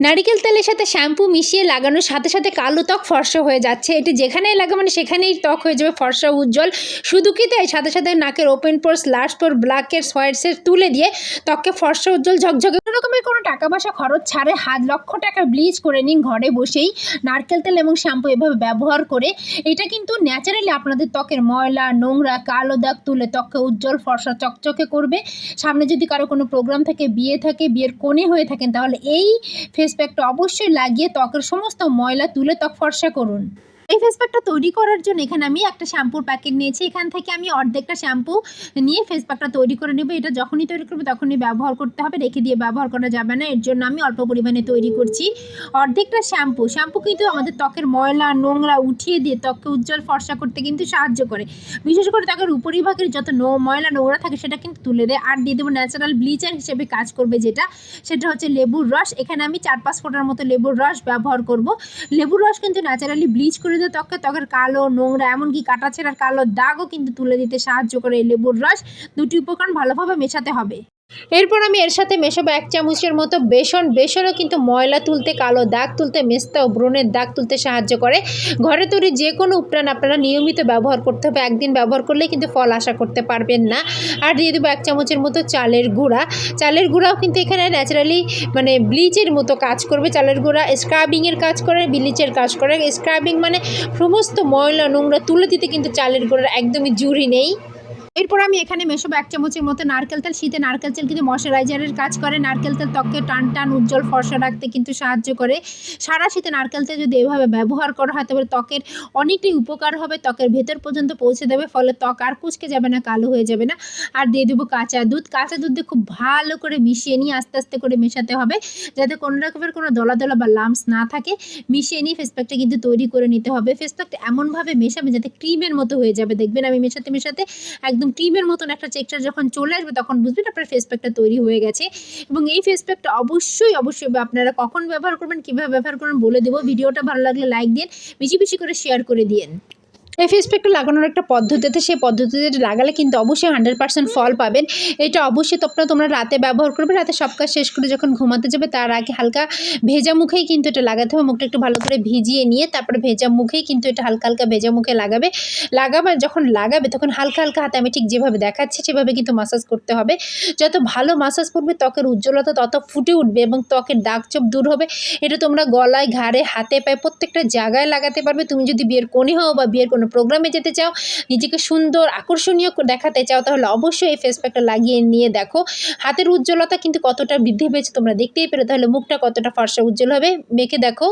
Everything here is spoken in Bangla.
নারিকেল তেলের সাথে শ্যাম্পু মিশিয়ে লাগানোর সাথে সাথে কালো ত্বক ফর্সা হয়ে যাচ্ছে। এটি যেখানেই লাগা মানে সেখানেই ত্বক হয়ে যাবে ফর্সা, উজ্জ্বল। শুধু কি তাই? সাথে সাথে নাকের ওপেন পোর্স লাস্ট পোর ব্ল্যাকের সোয়াইটসের তুলে দিয়ে ত্বককে ফর্সা, উজ্জ্বল, ঝকঝকে কোনো রকমের কোনো টাকা পয়সা খরচ ছাড়ে হাত লক্ষ টাকা ব্লিচ করে নিন ঘরে বসেই। নারকেল তেল এবং শ্যাম্পু এভাবে ব্যবহার করে এটা কিন্তু ন্যাচারালি আপনাদের ত্বকের ময়লা, নোংরা, কালো দাগ তুলে ত্বককে উজ্জ্বল, ফর্সা, চকচকে করবে। সামনে যদি কারও কোনো প্রোগ্রাম থাকে, বিয়ে থাকে, বিয়ের কোণে হয়ে থাকেন, তাহলে এই ফেস প্যাকটা অবশ্যই লাগিয়ে ত্বকের সমস্ত ময়লা তুলে ত্বক ফর্সা করুন। এই ফেস প্যাকটা তৈরি করার জন্য এখানে আমি একটা শ্যাম্পুর প্যাকেট নিয়েছি। এখান থেকে আমি অর্ধেকটা শ্যাম্পু নিয়ে ফেস প্যাকটা তৈরি করে নেব। এটা যখনই তৈরি করব তখনই ব্যবহার করতে হবে। রেখে দিয়ে ব্যবহার করা যাবে না। এর জন্য আমি অল্প পরিমাণে তৈরি করছি। অর্ধেকটা শ্যাম্পু শ্যাম্পু কিন্তু আমাদের ত্বকের ময়লা, নোংরা উঠিয়ে দিয়ে ত্বককে উজ্জ্বল ফর্সা করতে কিন্তু সাহায্য করে। বিশেষ করে ত্বকের উপরিভাগের যত নো, ময়লা, নোংরা থাকে সেটা কিন্তু তুলে দেয়। আর দিয়ে দেবো ন্যাচারাল ব্লিচার হিসেবে কাজ করবে যেটা, সেটা হচ্ছে লেবুর রস। এখানে আমি চার পাঁচ ফোঁটার মতো লেবুর রস ব্যবহার করব। লেবুর রস কিন্তু ন্যাচারালি ব্লিচ করে দেয় ত্বককে ত্বকের কালো, নোংরা, এমনকি কাটা ছেঁড়ার কালো দাগও কিন্তু তুলে দিতে সাহায্য করে এই লেবুর রস। দুটি উপকরণ ভালোভাবে মেশাতে হবে। এরপর আমি এর সাথে মেশাবো এক চামচের মতো বেসন। বেসনও কিন্তু ময়লা তুলতে, কালো দাগ তুলতে, মেস্তা ও ব্রণের দাগ তুলতে সাহায্য করে। ঘরে তৈরি যে কোনো উপ্রাণ আপনারা নিয়মিত ব্যবহার করতে হবে। একদিন ব্যবহার করলেই কিন্তু ফল আশা করতে পারবেন না। আর দিয়ে দেবো এক চামচের মতো চালের গুঁড়া। চালের গুঁড়াও কিন্তু এখানে ন্যাচারালি মানে ব্লিচের মতো কাজ করবে। চালের গুঁড়া স্ক্রাবিংয়ের কাজ করে ব্লিচের কাজ করে। স্ক্রাবিং মানে সমস্ত ময়লা, নোংরা তুলে দিতে কিন্তু চালের গুঁড়ার একদমই জুড়ি নেই। এরপর আমি এখানে মেশাবো এক চামচের মতো নারকেল তেল, শীতে নারকেল তেল কিন্তু ময়শ্চারাইজারের কাজ করে। নারকেল তেল ত্বককে টান টান উজ্জ্বল ফর্সা রাখতে কিন্তু সাহায্য করে। সারা শীতে নারকেল তেল যদি এভাবে ব্যবহার করা হয়, তবে ত্বকের অনেকটাই উপকার হবে। ত্বকের ভেতর পর্যন্ত পৌঁছে দেবে, ফলে ত্বক আর কুচকে যাবে না, কালো হয়ে যাবে না। আর দিয়ে দেবো কাঁচা দুধ। কাঁচা দুধ দিয়ে খুব ভালো করে মিশিয়ে নিয়ে আস্তে আস্তে করে মেশাতে হবে, যাতে কোনো রকমের কোনো দলা দলা বা লাম্পস না থাকে। মিশিয়ে নিয়ে ফেস প্যাকটা কিন্তু তৈরি করে নিতে হবে। ফেস প্যাকটা এমনভাবে মেশাবে যাতে ক্রিমের মতো হয়ে যাবে। দেখবেন আমি মেশাতে মেশাতে একদম ক্রিমের মতন একটা টেক্সচার যখন চলে আসবে, তখন বুঝবেন আপনার ফেস প্যাকটা তৈরি হয়ে গেছে। এবং এই ফেস প্যাকটা অবশ্যই অবশ্যই আপনারা কখন ব্যবহার করবেন, কীভাবে ব্যবহার করবেন বলে দেবো। ভিডিওটা ভালো লাগলে লাইক দিন, বেশি বেশি করে শেয়ার করে দিন এই ফেস প্যাকটা লাগানোর একটা পদ্ধতি আছে। সেই পদ্ধতিতে লাগালে কিন্তু অবশ্যই হান্ড্রেড পার্সেন্ট ফল পাবেন। এটা অবশ্যই তোমরা তোমরা রাতে ব্যবহার করবে, রাতে সব কাজ শেষ করে যখন ঘুমাতে যাবে তার আগে হালকা ভেজা মুখেই কিন্তু এটা লাগাতে হবে। মুখটা একটু ভালো করে ভিজিয়ে নিয়ে তারপরে ভেজা মুখেই কিন্তু এটা হালকা হালকা ভেজা মুখে লাগাবে। লাগাবে যখন লাগাবে তখন হালকা হালকা হাতে আমি ঠিক যেভাবে দেখাচ্ছি সেভাবে কিন্তু মাসাজ করতে হবে। যত ভালো মাসাজ করবে ত্বকের উজ্জ্বলতা তত ফুটে উঠবে এবং ত্বকের দাগ চোপ দূর হবে। এটা তোমরা গলায়, ঘাড়ে, হাতে, পায়ে প্রত্যেকটা জায়গায় লাগাতে পারবে। তুমি যদি বিয়ের কোণে হও বা বিয়ের কোনো প্রোগ্রামে যেতে চাও, নিজেকে সুন্দর, আকর্ষণীয় দেখাতে চাও, তাহলে অবশ্যই এই ফেস প্যাকটা লাগিয়ে নিয়ে দেখো। হাতের উজ্জ্বলতা কিন্তু কতটা বৃদ্ধি পেয়েছে তোমরা দেখতেই পেরো তাহলে মুখটা কতটা ফর্সা উজ্জ্বল হবে, মেখে দেখো।